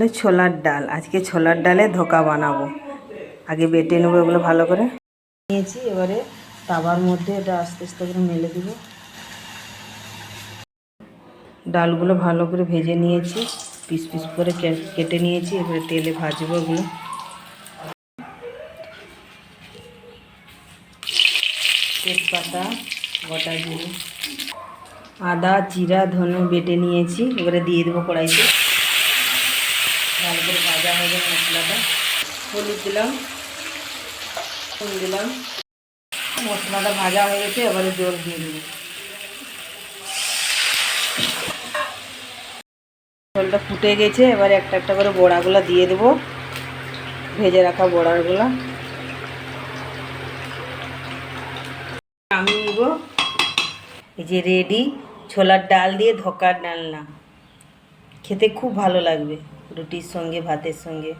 হলো ছোলার ডাল। আজকে ছোলার ডালে ধোকা বানাবো। আগে বেটে নেব এগুলো ভালো করে। নিয়েছি, এবারে তাবার মধ্যে এটা আস্তে আস্তে করে মেলে দিব। ডালগুলো ভালো করে ভেজে নিয়েছি। পিস পিস করে কেটে নিয়েছি, এবারে তেলে ভাজবো এগুলো। তেজপাতা, গোটা জিরে। আদা, জিরা, ধনে বেটে নিয়েছি। এবারে দিয়ে দেবো কড়াইতে। ভালো করে ভাজা হয়ে যাবে মশলাটা। হলুদ দিলাম ফুল দিলাম। মশলাটা ভাজা হয়ে গেছে, এবারে জল দিয়ে দেবো। জলটা ফুটে গেছে, এবারে একটা একটা করে বড়াগুলো দিয়ে দেবো। ভেজে রাখা বড়াগুলো। আমি নিব এই যে রেডি ছোলার ডাল দিয়ে ধোকার ডালনা। খেতে খুব ভালো লাগবে। রুটির সঙ্গে ভাতের সঙ্গে